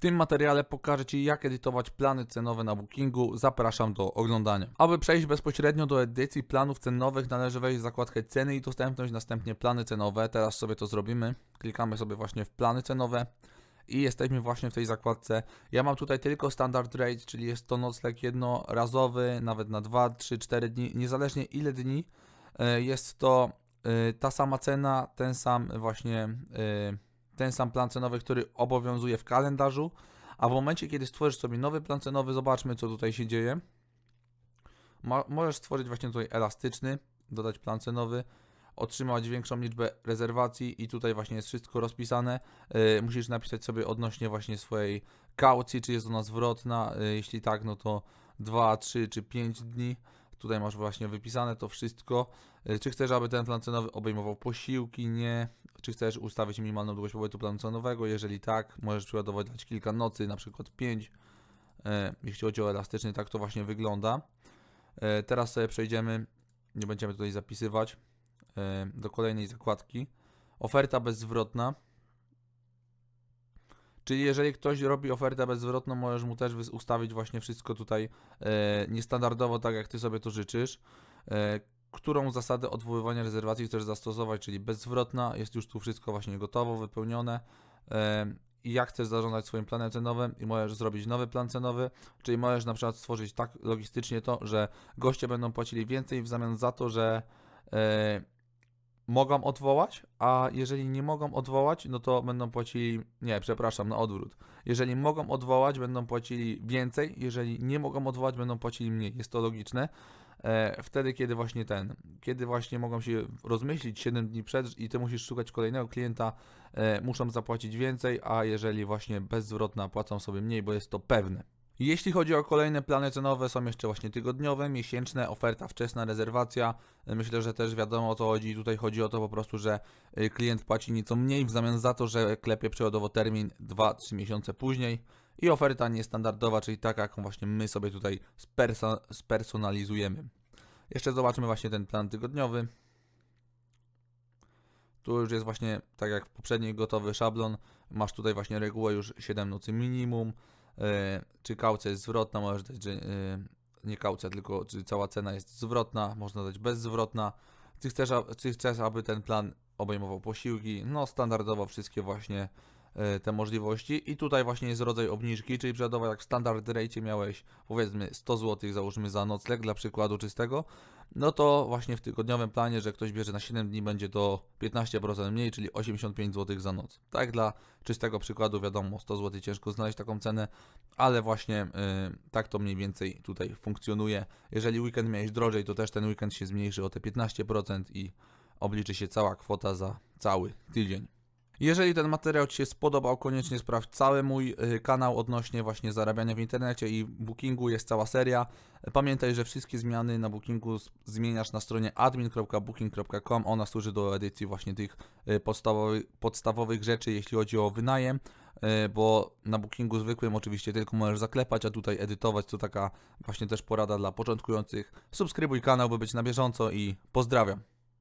tym materiale pokażę Ci jak edytować plany cenowe na Bookingu. Zapraszam do oglądania. Aby przejść bezpośrednio do edycji planów cenowych należy wejść w zakładkę ceny i dostępność, następnie plany cenowe. Teraz sobie to zrobimy. Klikamy sobie właśnie w plany cenowe i jesteśmy właśnie w tej zakładce. Ja mam tutaj tylko standard rate, czyli jest to nocleg jednorazowy, nawet na 2, 3, 4 dni, niezależnie ile dni. e, Jest to e, ta sama cena, ten sam właśnie e, ten sam plan cenowy, który obowiązuje w kalendarzu. A w momencie, kiedy stworzysz sobie nowy plan cenowy, zobaczmy co tutaj się dzieje. Mo- możesz stworzyć właśnie tutaj elastyczny, dodać plan cenowy, otrzymać większą liczbę rezerwacji i tutaj właśnie jest wszystko rozpisane. Yy, musisz napisać sobie odnośnie właśnie swojej kaucji, czy jest ona zwrotna. Yy, jeśli tak, no to 2, 3 czy 5 dni. Tutaj masz właśnie wypisane to wszystko. Yy, Czy chcesz, aby ten plan cenowy obejmował posiłki? Nie. Czy chcesz ustawić minimalną długość pobytu planu cenowego? Jeżeli tak, możesz przykładowo dać kilka nocy, na przykład 5. Jeśli chodzi o elastyczny, tak to właśnie wygląda. E, Teraz sobie przejdziemy, nie będziemy tutaj zapisywać, e, do kolejnej zakładki. Oferta bezzwrotna. Czyli jeżeli ktoś robi ofertę bezzwrotną, możesz mu też ustawić właśnie wszystko tutaj e, niestandardowo, tak jak ty sobie to życzysz. Którą zasadę odwoływania rezerwacji chcesz zastosować, czyli bezzwrotna, jest już tu wszystko właśnie gotowo, wypełnione. I jak chcesz zarządzać swoim planem cenowym i możesz zrobić nowy plan cenowy, czyli możesz na przykład stworzyć tak logistycznie to, że goście będą płacili więcej w zamian za to, że e, mogą odwołać, a jeżeli nie mogą odwołać, no to będą płacili, nie, przepraszam, na odwrót. Jeżeli mogą odwołać, będą płacili więcej, jeżeli nie mogą odwołać, będą płacili mniej. Jest to logiczne. E, wtedy, kiedy właśnie ten, kiedy właśnie mogą się rozmyślić 7 dni przed i ty musisz szukać kolejnego klienta, e, muszą zapłacić więcej, a jeżeli właśnie bezzwrotna płacą sobie mniej, bo jest to pewne. Jeśli chodzi o kolejne plany cenowe, są jeszcze właśnie tygodniowe, miesięczne, oferta wczesna, rezerwacja. Myślę, że też wiadomo o co chodzi. Tutaj chodzi o to po prostu, że y, klient płaci nieco mniej w zamian za to, że klepie przykładowo termin 2-3 miesiące później. I oferta niestandardowa, czyli taka, jaką właśnie my sobie tutaj sperso- spersonalizujemy. Jeszcze zobaczmy właśnie ten plan tygodniowy. Tu już jest właśnie, tak jak w poprzedniej, gotowy szablon. Masz tutaj właśnie regułę już 7 nocy minimum. E, czy kaucja jest zwrotna, możesz dać, że e, nie kaucja, tylko czy cała cena jest zwrotna, można dać bezzwrotna. Czy chcesz, czy chcesz, aby ten plan obejmował posiłki? No, standardowo wszystkie właśnie te możliwości. I tutaj właśnie jest rodzaj obniżki, czyli przykładowo jak w standard rate miałeś powiedzmy 100 zł, załóżmy za nocleg dla przykładu czystego, no to właśnie w tygodniowym planie, że ktoś bierze na 7 dni, będzie to 15% mniej, czyli 85 zł za noc. Tak dla czystego przykładu, wiadomo, 100 zł ciężko znaleźć taką cenę, ale właśnie y, tak to mniej więcej tutaj funkcjonuje. Jeżeli weekend miałeś drożej, to też ten weekend się zmniejszy o te 15% i obliczy się cała kwota za cały tydzień. Jeżeli ten materiał Ci się spodobał, koniecznie sprawdź cały mój y, kanał odnośnie właśnie zarabiania w internecie i bookingu, jest cała seria. Pamiętaj, że wszystkie zmiany na bookingu zmieniasz na stronie admin.booking.com. Ona służy do edycji właśnie tych y, podstawowych, podstawowych rzeczy, jeśli chodzi o wynajem, y, bo na bookingu zwykłym oczywiście tylko możesz zaklepać, a tutaj edytować, to taka właśnie też porada dla początkujących. Subskrybuj kanał, by być na bieżąco i pozdrawiam.